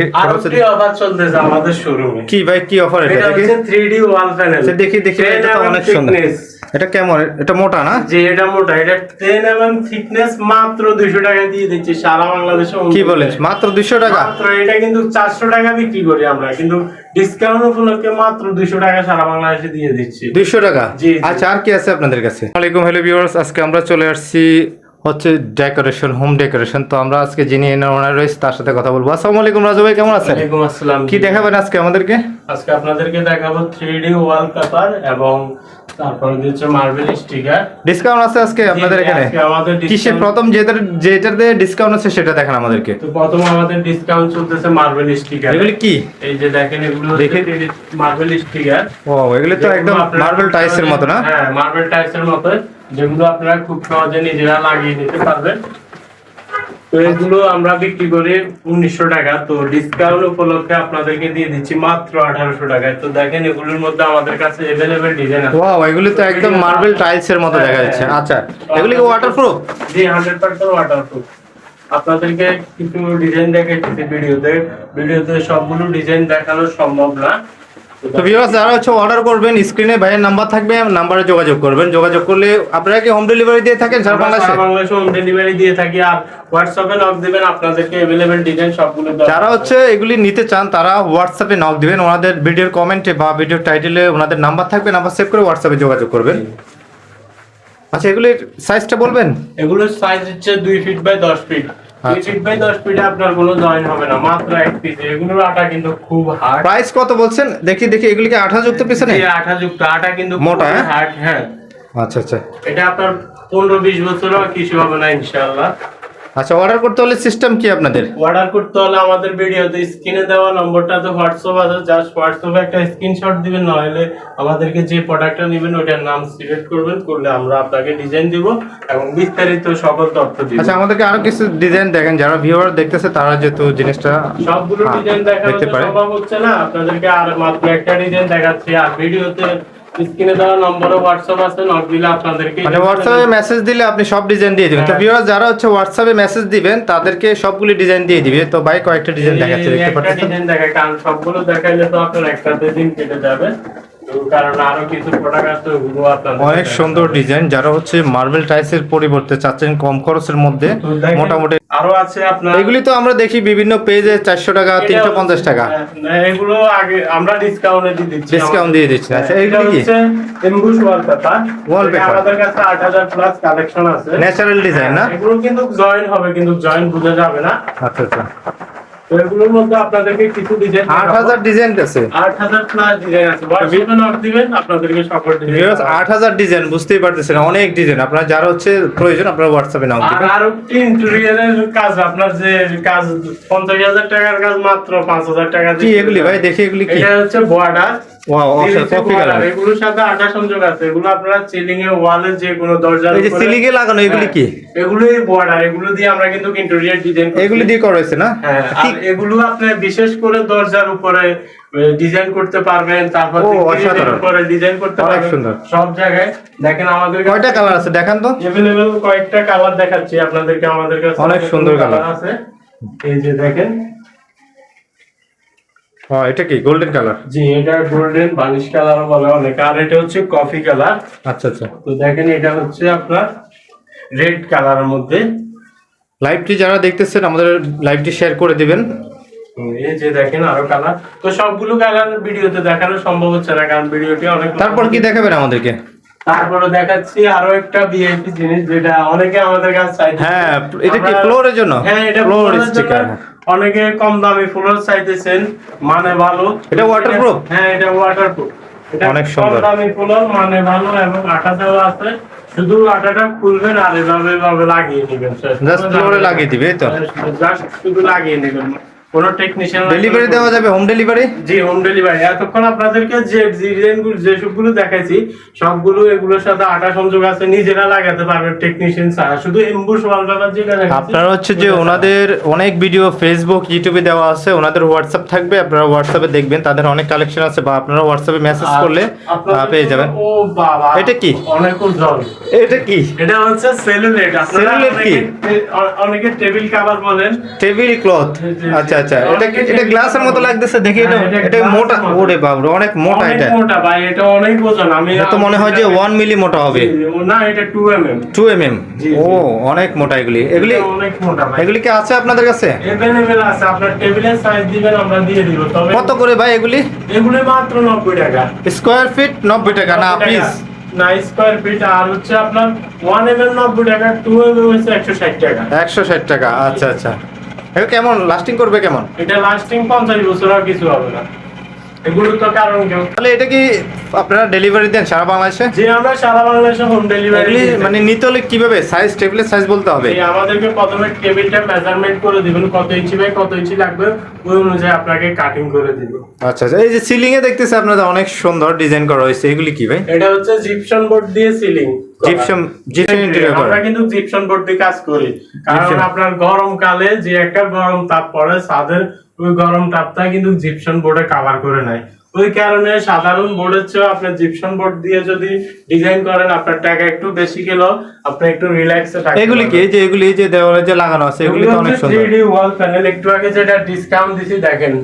দেখি আমাদের শোরুমে কি ভাই কি অফার এটা? দেখি। 3D ওয়াল প্যানেল দেখি দেখি এটা তো অনেক সুন্দর। এটা কেমন? এটা মোটা না? যে এটা মোটা। এটা 10 mm থিকনেস মাত্র 200 টাকা দিয়ে দিচ্ছি সারা বাংলাদেশে কি। মাত্র দুশো টাকা? মাত্র এটা কিন্তু 400 টাকা বিক্রি করি আমরা। কিন্তু ডিসকাউন্ট উপলক্ষে মাত্র 200 টাকা সারা বাংলাদেশে দিয়ে দিচ্ছি। দুইশো টাকা? জি, জি। আচ্ছা আর কি আছে আপনাদের কাছে? ওয়ালাইকুম হ্যালো ভিউয়ার্স আজকে আমরা চলে আসছি হচ্ছে ডেকোরেশন হোম ডেকোরেশন তো আমরা আজকে যিনি এনার ওনার রয়েছে তার সাথে কথা বলব। আসসালামু আলাইকুম রাজু ভাই কেমন আছেন? ওয়ালাইকুম আসসালাম কি দেখাবেন আজকে আমাদেরকে? আজকে আপনাদেরকে দেখাবো 3D ওয়াল পেপার এবং তারপরে দিচ্ছে মার্বেল স্টিকার ডিসকাউন্ট আছে আজকে আপনাদের এখানে? কিসের প্রথম যেটার যেটাতে ডিসকাউন্ট আছে সেটা দেখেন আমাদেরকে। তো প্রথম আমাদের ডিসকাউন্ট চলতেছে মার্বেল স্টিকার এগুলি কি? এই যে দেখেন এগুলো দেখে- মার্বেল স্টিকার ও এগুলো তো একদম মার্বেল টাইসের মতো না? হ্যাঁ মার্বেল টাইসের মতো। যেগুলো আপনারা খুব সহজে নিজেরা লাগিয়ে নিতে পারবেন। তো এগুলো আমরা বিক্রি করি উনিশশো টাকা। তো ডিসকাউন্ট উপলক্ষে আপনাদেরকে দিয়ে দিচ্ছি মাত্র আঠারোশো টাকায়। তো দেখেন এগুলোর মধ্যে আমাদের কাছে এভেলেবেল ডিজাইন আছে। ওয়াও এগুলি তো একদম মার্বেল টাইলসের মতো দেখা যাচ্ছে। আচ্ছা এগুলি কি ওয়াটারপ্রুফ জি হান্ড্রেড পার্সেন্ট ওয়াটারপ্রুফ আপনাদেরকে কিছু ডিজাইন দেখাইতেছি ভিডিওতে। ভিডিওতে সবগুলো ডিজাইন দেখানো সম্ভব না। তো ভিউয়ার্স যারা হচ্ছে অর্ডার করবেন স্ক্রিনে ভাইয়ের নাম্বার থাকবে নাম্বারে যোগাযোগ করবেন যোগাযোগ করলে আপনারা কি হোম ডেলিভারি দিয়ে থাকেন সারা আমরা বাংলাদেশে সারা বাংলাদেশে হোম ডেলিভারি দিয়ে থাকি আর হোয়াটসঅ্যাপে নক দিবেন আপনাদেরকে अवेलेबल ডিজাইন সবগুলো দেওয়া যারা হচ্ছে এগুলি নিতে চান তারা হোয়াটসঅ্যাপে নক দিবেন ওনাদের ভিডিওর কমেন্টে বা ভিডিওর টাইটেলে ওনাদের নাম্বার থাকবে নাম্বার সেভ করে হোয়াটসঅ্যাপে যোগাযোগ করবেন আচ্ছা এগুলির সাইজটা বলবেন এগুলোর সাইজ হচ্ছে দুই ফিট বাই দশ ফিট আচ্ছা। দশ ফিটে আপনার কোনো জয়েন হবে না মাত্র এক পিস এগুলোর আটা কিন্তু খুব হার্ড প্রাইস কত বলছেন? দেখি দেখি এগুলিকে আঠা যুক্ত পিছনে আঠা যুক্ত আটা কিন্তু মোটা, হ্যাঁ? হ্যাঁ। আচ্ছা আচ্ছা। এটা আপনার পনেরো বিশ বছর কিছু হবে না ইনশাআল্লাহ। আচ্ছা অর্ডার করতে হলে সিস্টেম কি আপনাদের অর্ডার করতে হলে আমাদের ভিডিওতে স্ক্রিনে দেওয়া নম্বরটাতে হোয়াটসঅ্যাপ আছে জাস্ট হোয়াটসঅ্যাপে একটা স্ক্রিনশট দিবেন নইলে আমাদেরকে যে প্রোডাক্টটা নেবেন ওটার নাম সিলেক্ট করবেন করলে আমরা আপনাকে ডিজাইন দিব এবং বিস্তারিত সকল তথ্য দিব আচ্ছা আমাদেরকে আরও কিছু ডিজাইন দেখেন যারা ভিউয়ার দেখতেছে তারা যেহেতু জিনিসটা সবগুলো হ্যাঁ, ডিজাইন তো পারে। সম্ভব হচ্ছে না আপনাদেরকে আর মাত্র একটা ডিজাইন দেখাচ্ছি আর ভিডিওতে স্ক্রিনে দেওয়া নম্বরে হোয়াটসঅ্যাপ আছে নক দিলে আপনাদেরকে মানে হোয়াটসঅ্যাপে মেসেজ দিলে আপনি সব ডিজাইন দিয়ে দিবেন। তো হ্যাঁ। যারা হচ্ছে হোয়াটসঅ্যাপে মেসেজ দিবেন তাদেরকে সবগুলি ডিজাইন দিয়ে দিবে। তো ভাই কয়েকটা ডিজাইন দেখাচ্ছে দেখতে পাচ্ছেন? ডিজাইন দেখায় কারণ সবগুলো দেখাইলে তো আপনার একটা দিন কেটে যাবে। অনেক সুন্দর ডিজাইন যারা হচ্ছে মার্বেল টাইলসের পরিবর্তে চাচ্ছেন কম খরচের মধ্যে মোটামুটি আরও আছে আপনার এগুলি তো আমরা দেখি বিভিন্ন পেজে চারশো টাকা তিনশো পঞ্চাশ টাকা। হ্যাঁ, এগুলো আগে আমরা ডিসকাউন্টে দিয়ে দিচ্ছি ডিসকাউন্ট দিয়ে দিচ্ছি আচ্ছা এটা এগুলি কি? Emboss wallpaper Wallpaper। আমাদের কাছে 8000 প্লাস কালেকশন আছে। ন্যাচারাল ডিজাইন না? এগুলো কিন্তু জয়েন হবে কিন্তু জয়েন বোঝা যাবে না। আচ্ছা আচ্ছা। তো মধ্যে আপনাদেরকে কিছু ডিজাইন আট হাজার ডিজাইন আছে। আট হাজার প্লাস ডিজাইন আছে। হোয়াটসঅ্যাপে নক দিবেন আপনাদেরকে সকল ডিজাইন আট হাজার ডিজাইন বুঝতেই পারতেছেন অনেক ডিজাইন আপনার যারা হচ্ছে প্রয়োজন আপনারা হোয়াটসঅ্যাপে নাও দিবেন আরও ইন্টেরিয়রের কাজ আপনার যে কাজ পঞ্চাশ হাজার টাকার কাজ মাত্র পাঁচ হাজার টাকা কি এগুলি ভাই? দেখি এগুলি কি? এটা হচ্ছে বর্ডার ওয়াও এগুলোর সাথে আঠা সংযোগ আছে। এগুলো আপনারা সিলিং এ ওয়ালে যে কোনো দরজার এই যে উপরে- সিলিংয়ে লাগানো এগুলি কি? হ্যাঁ, এগুলোই বর্ডার এগুলো দিয়ে আমরা কিন্তু ইন্টেরিয়র ডিজাইন এগুলি দিয়ে করা হয়েছে না? হ্যাঁ আর এগুলো আপনি বিশেষ করে দরজার উপরে ডিজাইন করতে পারবেন তারপর। উপরে ডিজাইন করতে পারবেন। সুন্দর। সব জায়গায় দেখেন আমাদের কয়টা কালার আছে? দেখান তো। এভেলেবেল কয়েকটা কালার দেখাচ্ছি আপনাদেরকে আমাদের কাছে অনেক সুন্দর colour। আছে। এই যে দেখেন হ্যাঁ এটা কি? গোল্ডেন কালার জি এটা গোল্ডেন বালিশ কালার বলে অনেক। আর এটা হচ্ছে কফি কালার আচ্ছা আচ্ছা। তো দেখেন এটা হচ্ছে আপনার রেড কালারের মধ্যে। লাইভটি যারা দেখতেছেন আমাদের লাইভটি শেয়ার করে দিবেন। এই যে দেখেন আরও কালার তো সবগুলো কালার ভিডিওতে দেখানো সম্ভব হচ্ছে না কারণ ভিডিওটি অনেক তারপর কি দেখাবেন আমাদেরকে? তারপরে দেখাচ্ছি আরও একটা ভিআইপি জিনিস যেটা অনেকে আমাদের কাছে চাইছে হ্যাঁ এটা কি ফ্লোরের জন্য? হ্যাঁ এটা ফ্লোরের স্টিকার অনেকে কম দামে ফ্লোর চাইতেছেন মানে ভালো। এটা waterproof? হ্যাঁ এটা ওয়াটারপ্রুফ অনেক কম সুন্দর। দামি ফ্লোর মানে ভালো এবং আঠা দেওয়া আছে। শুধু আঠাটা খুলবেন আর এভাবে এভাবে লাগিয়ে নেবেন। জাস্ট ফ্লোরে লাগিয়ে দিবে তো? জাস্ট শুধু লাগিয়ে নেবেন। কোনো টেকনিশিয়ান ডেলিভারি দেওয়া যাবে হোম ডেলিভারি জি হোম ডেলিভারি এতক্ষণ আপনাদেরকে যে ডিজাইনগুলো যে সবগুলো দেখাইছি সবগুলো এগুলোর সাথে আটা সংযোগ আছে নিজেরা লাগাতে পারবেন টেকনিশিয়ান ছাড়া। শুধু এমবুশ ওয়ালপেপার যেটা আপনারা হচ্ছে যে ওনাদের অনেক ভিডিও ফেসবুক ইউটিউবে দেওয়া আছে ওনাদের হোয়াটসঅ্যাপ থাকবে আপনারা হোয়াটসঅ্যাপে দেখবেন তাদের অনেক কালেকশন আছে বা আপনারা হোয়াটসঅ্যাপে মেসেজ করলে পেয়ে যাবেন। ও বাবা এটা কি? অনেক এটা কি? এটা হচ্ছে সেলুলেট। আপনারা কি? অনেকে- টেবিল কভার বলেন। টেবিল ক্লথ আচ্ছা আচ্ছা এটা এটা গ্লাসের মতো লাগতেছে? দেখি এটা হ্যাঁ, এটা মোটা। ওরে বাবরে অনেক মোটা এটা। মোটা ভাই এটা অনেক ওজন। আমি তো মনে হয় যে ওয়ান মিলি মোটা হবে। না এটা two M M two M M জি, ও অনেক মোটা এগুলি। এগুলি অনেক মোটা ভাই। এগুলি কি আছে আপনাদের কাছে? এভেলেবেল আছে আপনার টেবিলের সাইজ দিবেন আমরা দিয়ে দিব। তবে কত করে ভাই এগুলি? এগুলো মাত্র নব্বই টাকা। স্কোয়ার ফিট নব্বই টাকা। না 90 পিস না স্কোয়ার ফিট আর হচ্ছে আপনার ওয়ান এম এম নব্বই টাকা টু এম এম হচ্ছে একশো ষাট টাকা। একশো ষাট টাকা। আচ্ছা আচ্ছা। কেমন? লাস্টিং করবে কেমন? এটা লাস্টিং পঞ্চাশ বছর আর কিছু হবে না। এগুলো তো কারণ কেউ তাহলে এটা কি আপনারা ডেলিভারি দেন সারা বাংলাদেশে? যে আমরা সারা বাংলাদেশে হোম ডেলিভারি মানে নিতে হলে কীভাবে? সাইজ টেবিলের সাইজ বলতে হবে। আমাদেরকে প্রথমে টেবিলটা মেজারমেন্ট করে দিবেন কত ইঞ্চি বাই কত ইঞ্চি লাগবে ওই অনুযায়ী আপনাকে কাটিং করে দিব। আচ্ছা আচ্ছা। এই যে সিলিং এ দেখতেছি আপনাদের অনেক সুন্দর ডিজাইন করা হয়েছে। এগুলি কি ভাই? এটা হচ্ছে জিপশন বোর্ড দিয়ে সিলিং জিপসাম জিপসাম আমরা কিন্তু জিপশন বোর্ড দিয়ে কাজ করি। কারণ আপনার গরমকালে যে একটা গরম তাপ পড়ে ছাদের ওই গরম তাপটা কিন্তু জিপশন বোর্ডে কভার করে নেয়। ওই কারণে সাধারণ বোর্ডের চেয়ে আপনার জিপশন বোর্ড দিয়ে যদি ডিজাইন করেন আপনার টাকা একটু বেশি গেলেও আপনি একটু রিল্যাক্সে থাকতে এগুলি কি? যে এগুলি যে দেওয়ালে যে লাগানো আছে এগুলি তো অনেক সুন্দর। 3D ওয়াল প্যানেল একটু আগে যেটা ডিসকাউন্ট দিছি দেখেন।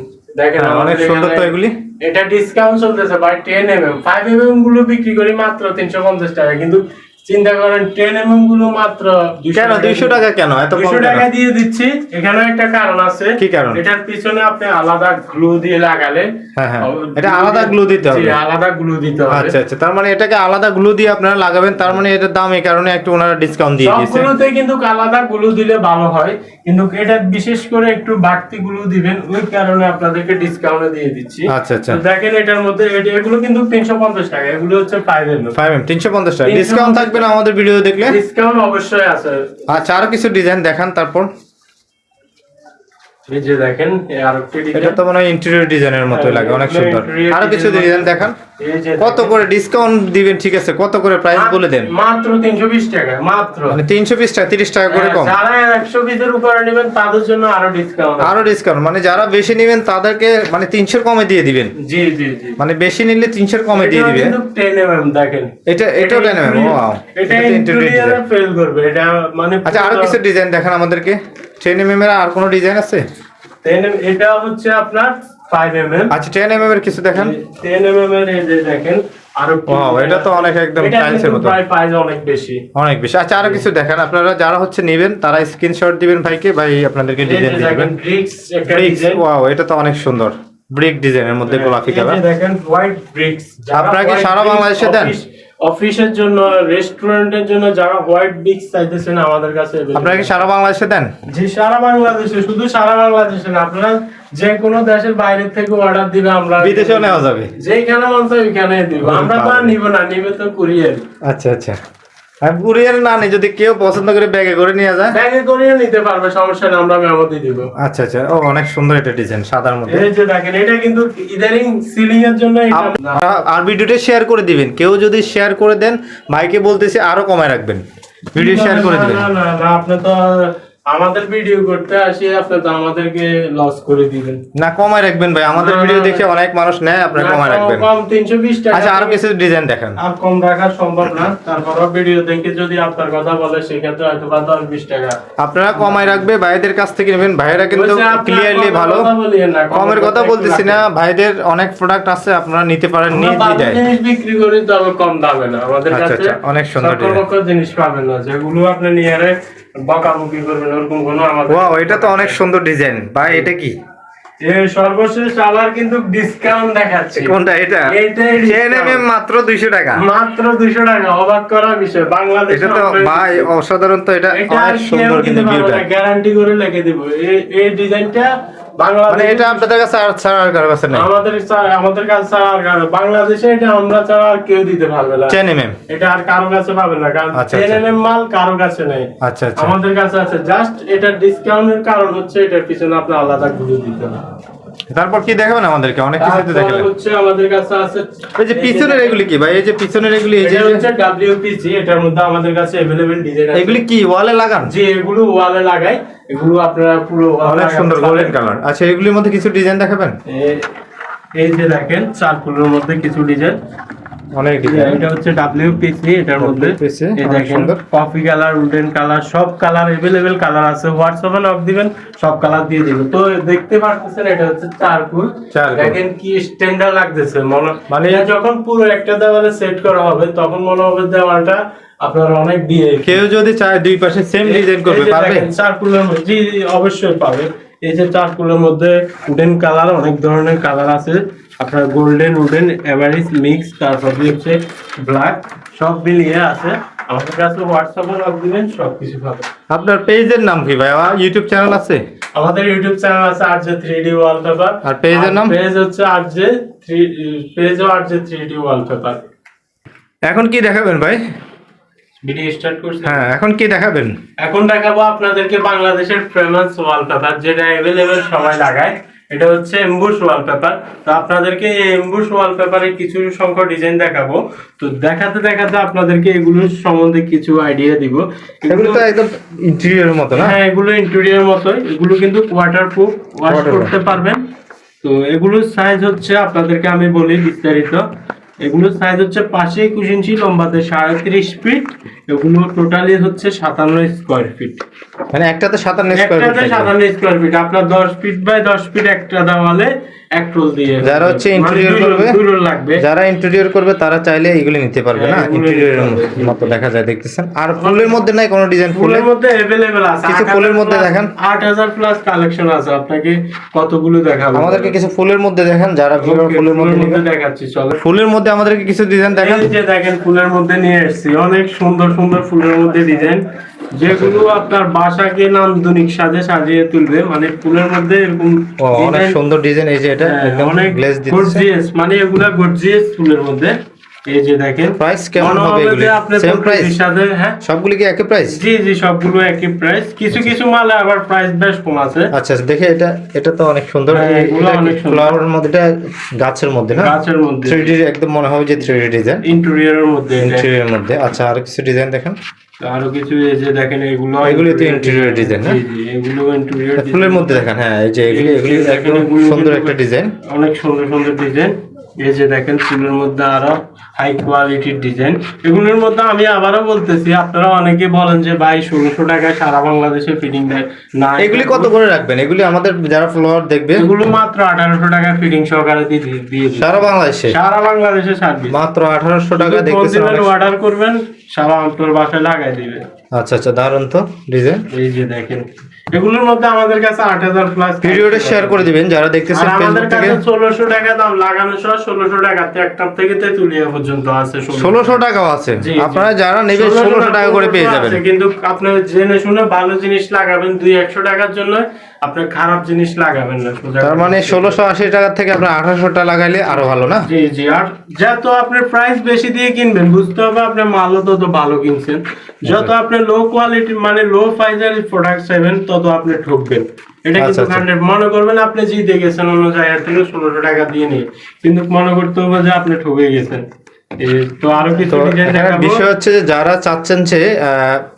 দেখেন হ্যাঁ, অনেক সুন্দর তো এগুলি। এটা ডিসকাউন্ট চলতেছে ভাই 10 mm 5 mm গুলো বিক্রি করি মাত্র 350 টাকা কিন্তু চিন্তা করেন 10 mm গুলো মাত্র কেন? দুইশো টাকা কেন? এত কম 200 কেন? টাকা দিয়ে দিচ্ছি। এখানে একটা কারণ আছে। কি কারণ? এটার পিছনে আপনি আলাদা গ্লু দিয়ে লাগালে হ্যাঁ, হ্যাঁ। এটা আলাদা glue দিতে হবে। আলাদা গ্লু দিতে হবে। আচ্ছা আচ্ছা। তার মানে এটাকে আলাদা গ্লু দিয়ে আপনারা লাগাবেন তার মানে এটার দাম এই কারণে একটু ওনারা ডিসকাউন্ট দিয়ে দিয়েছে। সবগুলোতে কিন্তু আলাদা গুলো দিলে ভালো হয় কিন্তু এটা বিশেষ করে একটু বাড়তি গুলো দিবেন ওই কারণে আপনাদেরকে ডিসকাউন্টে দিয়ে দিচ্ছি। আচ্ছা, আচ্ছা। দেখেন এটার মধ্যে এগুলো কিন্তু তিনশো পঞ্চাশ টাকা এগুলো হচ্ছে ফাইভ এম ফাইভ এম তিনশো পঞ্চাশ টাকা। ডিসকাউন্ট থাকবে না আমাদের ভিডিও দেখলে? ডিসকাউন্ট অবশ্যই আছে। আচ্ছা আরও কিছু ডিজাইন দেখান তারপর। এই যে দেখেন এই এটা তো মনে হয় ইন্টেরিয়র ডিজাইনের মতোই লাগে অনেক সুন্দর। আরও কিছু ডিজাইন দেখান। কত করে ডিসকাউন্ট দিবেন? ঠিক আছে কত করে প্রাইস বলে দেন? মাত্র টাকা মাত্র। মানে টাকা করে কম। যারা একশো পিসের উপরে নেবেন তাদের জন্য আরও ডিসকাউন্ট আরও ডিসকাউন্ট মানে যারা বেশি নেবেন তাদেরকে মানে তিনশোর কমে দিয়ে দিবেন। জি জি জি। মানে বেশি নিলে তিনশোর কমে দিয়ে এটাও দিবে। কিন্তু 10 mm দেখেন। এটা এটাও টেন এম ওয়াও এটা ইন্টেরিয়রে ফেল করবে এটা মানে আচ্ছা আরও কিছু ডিজাইন দেখান আমাদেরকে। টেন এম এর আর কোনো ডিজাইন আছে? 10 mm এটা হচ্ছে আপনার 5 mm আচ্ছা টেন এম এম এর কিছু দেখান। 10 mm এর এই যে দেখেন এটা তো অনেক একদম মতো। প্রাইস বেশি। অনেক বেশি। আচ্ছা আরও কিছু দেখান। আপনারা যারা হচ্ছে নেবেন তারা স্ক্রিনশট দিবেন ভাইকে। ভাই আপনাদেরকে ডিজাইন দিবেন। ব্রিক্স ওয়াও এটা তো অনেক সুন্দর। ব্রিক ডিজাইনের মধ্যে গোলাপি কালার দেখেন হোয়াইট ব্রিক্স আপনারা কি সারা বাংলাদেশে দেন? অফিসের জন্য রেস্টুরেন্টের জন্য যারা হোয়াইট বিক্স চাইতেছেন আমাদের কাছে আপনারা কি সারা বাংলাদেশে দেন? জি সারা বাংলাদেশে শুধু সারা বাংলাদেশে না আপনারা যে কোনো দেশের বাইরে থেকে অর্ডার দিবে আমরা বিদেশেও নেওয়া যাবে। যেখানে মন চাই ওইখানে দিব। আমরা তো আর নিব না নিবে তো কুরিয়ার আচ্ছা আচ্ছা। আর কুরিয়ার না নেই যদি কেউ পছন্দ করে ব্যাগে করে নিয়ে যায়। ব্যাগে করিয়ে নিতে পারবে সমস্যা নেই আমরা মেমোতে দিব। আচ্ছা আচ্ছা। ও অনেক সুন্দর এটা ডিজাইন সাদার মধ্যে। এই যে দেখেন এটা কিন্তু ইদানিং সিলিং এর জন্য এটা আর ভিডিওটা শেয়ার করে দিবেন। কেউ যদি শেয়ার করে দেন ভাইকে বলতেছি আরও কমায় রাখবেন। ভিডিও শেয়ার করে দিবেন। না না না আপনি তো আমাদের ভিডিও করতে আসি আপনি তো আমাদেরকে লস করে দিবেন। না কমায় রাখবেন ভাই। আমাদের ভিডিও দেখে অনেক মানুষ নেয় আপনারা না, কমায় রাখবেন। কম তিনশো বিশ টাকা আচ্ছা আরও কিছু ডিজাইন দেখান। আর কম রাখা সম্ভব না। তারপরও ভিডিও দেখে যদি আপনার কথা বলে সেক্ষেত্রে হয়তো বা দশ বিশ টাকা। আপনারা কমায় রাখবে ভাইদের কাছ থেকে নেবেন। ভাইরা কিন্তু ক্লিয়ারলি ভালো। কমের কথা বলতেছি না। ভাইদের অনেক প্রোডাক্ট আছে আপনারা নিতে পারেন দিয়ে ভালো জিনিস বিক্রি করি তবে কম দামে না। আমাদের আচ্ছা, কাছে আচ্ছা, অনেক সুন্দর জিনিস পাবেন না যেগুলো আপনি নিয়ে আরে বকাবকি করবেন ওরকম কোনো আমাদের ওয়াও এটা তো অনেক সুন্দর ডিজাইন ভাই এটা কি? সর্বশেষ আবার কিন্তু ডিসকাউন্ট দেখাচ্ছে। কোনটা? এটা। মাত্র দুইশো টাকা। মাত্র দুশো টাকা অবাক করা বিষয়। বাংলাদেশ এটা তো ভাই অসাধারণ তো এটা অনেক সুন্দর কিন্তু গ্যারান্টি করে লিখে দিব। এই ডিজাইনটা মানে বাংলাদেশ এটা আপনাদের কাছে আর ছাড়া আর কারও কাছে নেই? আমাদের আমাদের কাছে ছাড়া আর কারো- বাংলাদেশে এটা আমরা ছাড়া আর কেউ দিতে পারবে না। চেনে এম এটা আর কারও কাছে পাবে না কারণ আচ্ছা, টেন আচ্ছা। মাল কারও কাছে নেই। আচ্ছা আচ্ছা। আমাদের কাছে আছে। জাস্ট এটা ডিসকাউন্টের কারণ হচ্ছে এটার পিছনে আপনি আলাদা ঘুরে দিতে হবে। তারপর কি দেখাবেন আমাদেরকে অনেক কিছু তো তারপর দেখালেন হচ্ছে আমাদের কাছে আছে এই যে পিছনের এগুলি কি ভাই এই যে পিছনের এগুলি এই যে এটা হচ্ছে ডাব্লিউপিসি এটার মধ্যে আমাদের কাছে अवेलेबल ডিজাইন আছে এগুলি কি ওয়ালে লাগান যে এগুলো ওয়ালে লাগাই এগুলো আপনারা পুরো wall অনেক লাগাতে সুন্দর পারেন। গোল্ডেন কালার আচ্ছা এগুলির মধ্যে কিছু ডিজাইন দেখাবেন এ- এই যে দেখেন চারকুলের মধ্যে কিছু ডিজাইন অনেক ডিজাইন এটা হচ্ছে ডাব্লিউপিসি এটার মধ্যে। এই দেখেন কফি কালার উডেন কালার সব কালার এভেলেবেল কালার আছে। হোয়াটসঅ্যাপে নক দিবেন সব কালার দিয়ে দিব। তো দেখতে পাচ্ছেন এটা হচ্ছে চারকুল। দেখেন কি স্ট্যান্ডার্ড লাগতেছে। মনে মানে- যখন পুরো একটা দেওয়ালে সেট করা হবে তখন মনে হবে দেওয়ালটা আপনার অনেক দিয়ে কেউ যদি চায় দুই পাশে সেম ডিজাইন করবে পারবে? চারকুলের মধ্যে অবশ্যই পাবে। এই যে চারকুলের মধ্যে উডেন কালার অনেক ধরনের কালার আছে। আপনার গোল্ডেন উডেন এভারেজ মিক্স তারপর হচ্ছে ব্ল্যাক সব মিলিয়ে আছে। আমাদের কাছে হোয়াটসঅ্যাপে লগ দিবেন সব কিছু পাবে আপনার পেজের নাম কি ভাই? আমার ইউটিউব চ্যানেল আছে? আমাদের ইউটিউব চ্যানেল আছে R J three D wallpaper আর পেজের নাম? পেজ হচ্ছে R J three পেজও R J three D wallpaper এখন কি দেখাবেন ভাই? ভিডিও স্টার্ট করছি। হ্যাঁ এখন কি দেখাবেন? এখন দেখাবো আপনাদেরকে বাংলাদেশের ফেমাস ওয়ালপেপার যেটা অ্যাভেলেবেল সবাই লাগায়। এটা হচ্ছে এমবুশ ওয়ালপেপার। তো আপনাদেরকে এই এমবুশ ওয়ালপেপারে কিছু সংখ্যক ডিজাইন দেখাবো। তো দেখাতে দেখাতে আপনাদেরকে এগুলোর সম্বন্ধে কিছু আইডিয়া দিব। এগুলো তো একদম ইন্টেরিয়রের মতো না? হ্যাঁ এগুলো ইন্টেরিয়র মতো এগুলো কিন্তু ওয়াটারপ্রুফ ওয়াশ। করতে পারবেন। তো এগুলোর সাইজ হচ্ছে আপনাদেরকে আমি বলি বিস্তারিত। এগুলোর সাইজ হচ্ছে পাঁচে একুশ ইঞ্চি লম্বাতে সাড়ে তিরিশ ফিট এগুলো টোটালি হচ্ছে সাতান্ন স্কোয়ার ফিট মানে একটাতে সাতান্ন স্কোয়ার সাতান্ন স্কোয়ার ফিট আপনার দশ ফিট বাই দশ ফিট একটা দেওয়ালে এক রোল দিয়ে যারা হচ্ছে মানে দুই roll- করবে, যারা ইন্টেরিয়র করবে তারা চাইলে এগুলি নিতে পারবে না? হ্যাঁ, ইন্টেরিয়রের মতো দেখা যায় দেখতেছেন? আর ফুলের মধ্যে নাই কোনো ডিজাইন ফুলের? মধ্যে অ্যাভেলেবেল আছে। কিছু ফুলের মধ্যে দেখান। আট হাজার প্লাস কালেকশন আছে। আপনাকে কতগুলো দেখাবো? আমাদেরকে কিছু ফুলের মধ্যে দেখেন যারা viewer ফুলের মধ্যে ফুলের মধ্যে দেখাচ্ছি চলো। ফুলের মধ্যে আমাদেরকে কিছু ডিজাইন দেখান। এই যে দেখেন ফুলের মধ্যে নিয়ে এসেছি। অনেক সুন্দর সুন্দর ফুলের মধ্যে ডিজাইন যেগুলো আপনার বাসাকে নান্দনিক সাজে সাজিয়ে তুলবে মানে ফুলের মধ্যে এরকম অনেক সুন্দর ডিজাইন এই যে এটা হ্যাঁ, একদম গ্লেজ গর্জিয়াস মানে এগুলা গর্জিয়াস ফুলের মধ্যে। এই যে দেখেন প্রাইস কেমন হবে এগুলি? সেম প্রাইস সাথে হ্যাঁ? সবগুলি কি একই প্রাইস জি জি সবগুলো একই প্রাইস কিছু কিছু মালে আবার প্রাইস বেশ কম আছে। আচ্ছা দেখে এটা এটা তো অনেক সুন্দর। হ্যাঁ, এগুলো অনেক সুন্দর। ফ্লাওয়ারের মধ্যে এটা গাছের মধ্যে না? গাছের মধ্যে। থ্রি একদম মনে হবে যে থ্রি ডিজাইন ইন্টেরিয়রের মধ্যে। ইন্টেরিয়রের মধ্যে। আচ্ছা আর কিছু ডিজাইন দেখেন। আরও কিছু এই যে দেখেন এগুলো এগুলি তো interior design, না? জি জি এগুলো ইন্টেরিয়র ফুলের মধ্যে দেখেন হ্যাঁ এই যে এগুলি এগুলি একদম সুন্দর একটা ডিজাইন অনেক সুন্দর সুন্দর ডিজাইন এই যে দেখেন ফুলের মধ্যে আরও হাই কোয়ালিটির ডিজাইন এগুলোর মধ্যে আমি আবারও বলতেছি আপনারা অনেকে বলেন যে ভাই ষোলোশো টাকায় সারা বাংলাদেশে ফিটিং দেয়। না এগুলি কত করে রাখবেন? এগুলি আমাদের যারা ফ্লোয়ার দেখবে এগুলো মাত্র আঠারোশো টাকা ফিটিং সহকারে দিয়ে। সারা বাংলাদেশে? সারা বাংলাদেশে সার্ভিস মাত্র আঠারোশো টাকা দেখতেছেন অর্ডার করবেন সারা অন্তর বাসায় লাগাই দিবে আচ্ছা আচ্ছা দারুণ তো ডিজাইন এই যে দেখেন এগুলোর মধ্যে আমাদের কাছে আট হাজার প্লাস ভিডিওটা শেয়ার করে দিবেন যারা দেখতেছেন আমাদের কাছে ষোলোশো টাকা দাম লাগানো সহ ষোলোশো টাকা ট্রাক্টর থেকে তেঁতুলিয়া পর্যন্ত আছে 16 ষোলোশো টাকাও আছে। আপনারা যারা নেবেন 1600 ষোলোশো টাকা করে পেয়ে যাবেন। কিন্তু আপনি জেনে শুনে ভালো জিনিস লাগাবেন দুই একশো টাকার জন্য আপনি খারাপ জিনিস লাগাবেন না তার মানে ষোলোশো আশি টাকা থেকে আপনার আঠারোশো টাকা লাগাইলে আরও ভালো না? জি জি আর যত আপনি প্রাইস বেশি দিয়ে কিনবেন বুঝতে হবে আপনি মালও তত ভালো কিনছেন। যত আপনি লো কোয়ালিটি মানে লো প্রাইজের প্রোডাক্ট চাইবেন তত আপনি ঠকবেন। এটা আচ্ছা, কিন্তু আচ্ছা। হান্ড্রেড মনে করবেন আপনি জিতে গেছেন অন্য জায়গা থেকে ষোলোশো টাকা দিয়ে নিয়ে কিন্তু মনে করতে হবে যে আপনি ঠকে গেছেন। তো আরও কিছু বিষয় হচ্ছে যে যারা চাচ্ছেন যে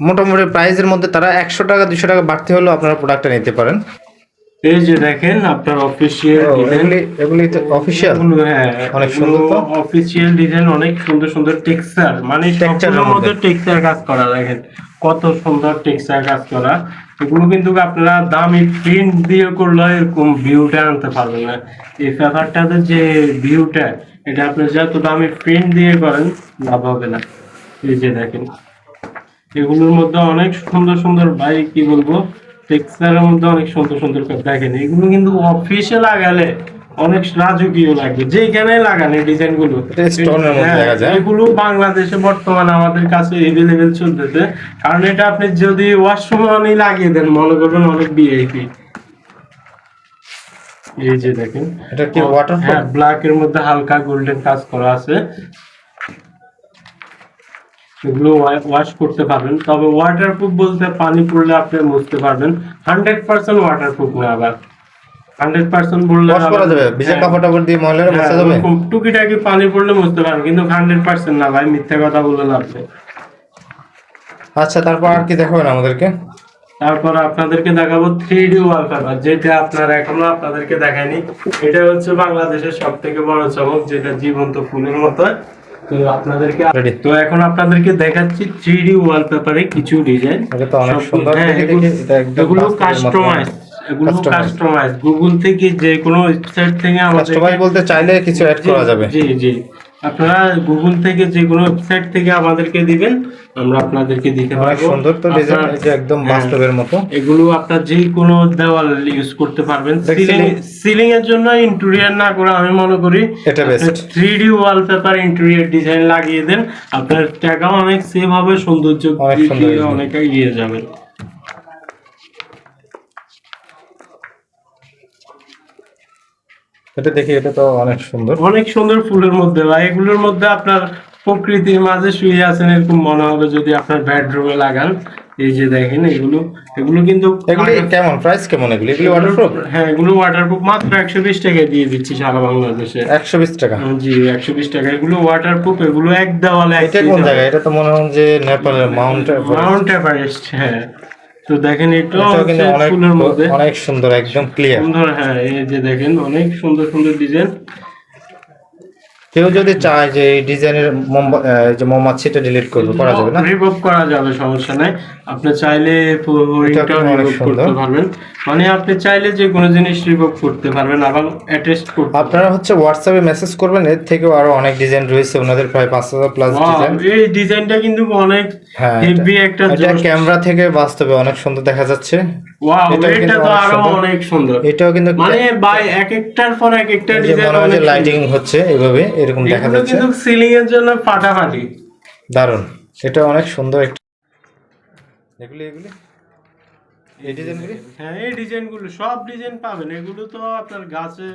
মোটামুটি প্রাইসের মধ্যে তারা একশো টাকা দুশো টাকা বাড়তি হলেও আপনারা প্রোডাক্টটা নিতে পারেন। এই যে দেখেন আপনার অফিসিয়াল এগুলি এগুলি অফিসিয়াল হ্যাঁ অনেক সুন্দর তো। অফিসিয়াল ডিজাইন অনেক সুন্দর সুন্দর টেক্সচার মানে মধ্যে। মধ্যে টেক্সচার কাজ করা দেখেন। কত সুন্দর টেক্সচার কাজ করা। এগুলো কিন্তু আপনারা দামি প্রিন্ট দিয়ে করলে এরকম ভিউটা আনতে পারবেন না। এই পেপারটাতে যে ভিউটা এটা আপনি যত দামি প্রিন্ট দিয়ে করেন লাভ হবে না। এই যে দেখেন এগুলোর মধ্যে অনেক সুন্দর সুন্দর ভাই কি বলব টেক্সচারের মধ্যে অনেক সুন্দর সুন্দর দেখেন। এগুলো কিন্তু অফিসে লাগালে অনেক রাজকীয় লাগে যেখানে লাগান এই ডিজাইনগুলো হ্যাঁ, দেখা যায়। এগুলো বাংলাদেশে বর্তমানে আমাদের কাছে এভেলেবেল চলতেছে। কারণ এটা আপনি যদি ওয়াশরুমে লাগিয়ে দেন মনে করবেন অনেক বিআইপি এই যে দেখেন। এটা কি waterproof? হ্যাঁ ব্ল্যাক এর মধ্যে হালকা গোল্ডেন কাজ করা আছে। এগুলো ওয়াশ করতে পারবেন। তবে ওয়াটারপ্রুফ বলতে পানি পড়লে আপনি মুছতে পারবেন। হান্ড্রেড পার্সেন্ট ওয়াটারপ্রুফ না আবার। হান্ড্রেড পার্সেন্ট বললে ওয়াশ করা যাবে। ভিজা হ্যাঁ, কাপড় টাপড় দিয়ে ময়লাটা হ্যাঁ, মোছা যাবে? ওরকম টুকিটাকি পানি পড়লে মুছতে পারবেন কিন্তু হান্ড্রেড পার্সেন্ট না ভাই মিথ্যা কথা বললেন আপনি আচ্ছা তারপর আর কি দেখাবেন আমাদেরকে? তারপর আপনাদেরকে দেখাবো থ্রি ডি ওয়ালপেপার যেটা আপনারা এখনও আপনাদেরকে দেখায়নি এটা হচ্ছে বাংলাদেশের সব থেকে বড় চমক যেটা জীবন্ত ফুলের মতো। তো আপনাদেরকে তো এখন আপনাদেরকে দেখাচ্ছি থ্রি ডি ওয়ালপেপারে কিছু ডিজাইন হ্যাঁ, এগুলো কাস্টমাইজ এগুলো কাস্টমাইজ গুগল থেকে যে কোনো ওয়েবসাইট থেকে কাস্টমাইজ বলতে চাইলে কিছু অ্যাড করা যাবে। জি জি। আপনারা গুগল থেকে যে কোনো ওয়েবসাইট থেকে আমাদেরকে দিবেন আমরা আপনাদেরকে দিতে পারব। সুন্দর তো ডিজাইন যে একদম হ্যাঁ। বাস্তবের মতো। এগুলো আপনার যে কোনো দেওয়াল ইউজ করতে পারবেন। সিলিং সিলিং এর জন্য ইন্টেরিয়র না করে আমি মনে করি এটা। Three D wallpaper interior design লাগিয়ে দেন আপনার টাকাও অনেক সেভ হবে সৌন্দর্য অনেক সুন্দর দিয়ে এগুলো। অনেক এগিয়ে যাবেন এটা দেখি এটা তো অনেক সুন্দর। অনেক সুন্দর ফুলের মধ্যে বা এগুলোর মধ্যে আপনার প্রকৃতির মাঝে শুয়ে আছেন এরকম মনে হবে যদি আপনার বেডরুমে লাগান। এই যে দেখেন এগুলো এগুলো কিন্তু এগুলি কেমন? প্রাইস কেমন এগুলি? এগুলি ওয়াটারপ্রুফ হ্যাঁ এগুলো ওয়াটারপ্রুফ মাত্র একশো বিশ টাকায় দিয়ে দিচ্ছি সারা বাংলাদেশে। একশো বিশ টাকা? জি একশো বিশ টাকা। এগুলো ওয়াটারপ্রুফ এগুলো এক দেওয়ালে এটা কোন জায়গায়? এটা তো মনে হয় যে নেপালের মাউন্ট মাউন্ট এভারেস্ট হ্যাঁ। তো দেখেন অনেক ফুলের মধ্যে। অনেক সুন্দর একদম ক্লিয়ার সুন্দর হ্যাঁ এই যে দেখেন অনেক সুন্দর সুন্দর ডিজাইন কেউ যদি চায় যে এই ডিজাইনের যে মৌমাছিটা ডিলিট করবে করা যাবে না? রিমুভ করা যাবে সমস্যা নাই। আপনি চাইলে রিমুভ করতে পারবেন। মানে আপনি চাইলে যে কোনো জিনিস রিমুভ করতে পারবেন আবার অ্যাটাচ করতে আপনারা হচ্ছে হোয়াটসঅ্যাপে মেসেজ করবেন এর থেকেও আরও অনেক ডিজাইন রয়েছে ওনাদের প্রায় পাঁচ হাজার প্লাস Wow, ডিজাইন এই ডিজাইনটা কিন্তু অনেক হ্যাঁ হেভি একটা ক্যামেরা থেকে বাস্তবে অনেক সুন্দর দেখা যাচ্ছে। ওয়াও এটা তো আরও অনেক সুন্দর। এটাও কিন্তু মানে বাই এক একটার পর এক একটা ডিজাইন লাইটিং হচ্ছে এইভাবে এরকম দেখা এগুলো যাচ্ছে। কিন্তু সিলিং এর জন্য ফাটাফাটি। দারুণ এটা অনেক সুন্দর একটা এগুলি এগুলি? এই ডিজাইনগুলি হ্যাঁ এই ডিজাইনগুলো সব ডিজাইন পাবেন। এগুলো তো আপনার গাছে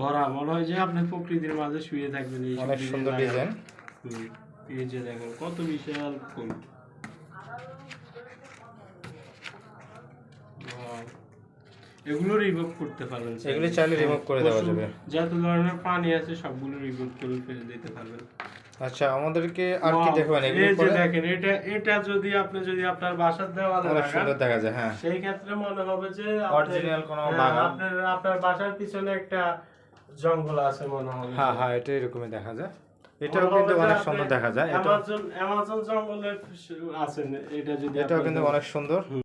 ভরা। মনে হয় যে আপনি প্রকৃতির মাঝে শুয়ে থাকবেন। অনেক সুন্দর ডিজাইন এই যে দেখেন কত বিশাল ফুল। এগুলো রিমুভ করতে পারবেন। এগুলি চাইলে remove করে দেওয়া যাবে। যত ধরনের পানি আছে সবগুলো রিমুভ করে ফেলে দিতে পারবেন। আচ্ছা আমাদেরকে আর কি দেখবেন? এগুলো পরে দেখেন এটা এটা যদি আপনি যদি আপনার বাসার দেওয়ালে লাগান সুন্দর দেখা যায় হ্যাঁ। সেই ক্ষেত্রে মনে হবে যে Original কোনো হ্যাঁ, বাগান। আপনার আপনার বাসার পিছনে একটা জঙ্গল আছে মনে হবে। হ্যাঁ হ্যাঁ এটা এরকমই দেখা যায়। এটাও কিন্তু অনেক সুন্দর দেখা যায় এটা। অ্যামাজন অ্যামাজন জঙ্গলে আছেন এটা যদি এটাও কিন্তু অনেক সুন্দর।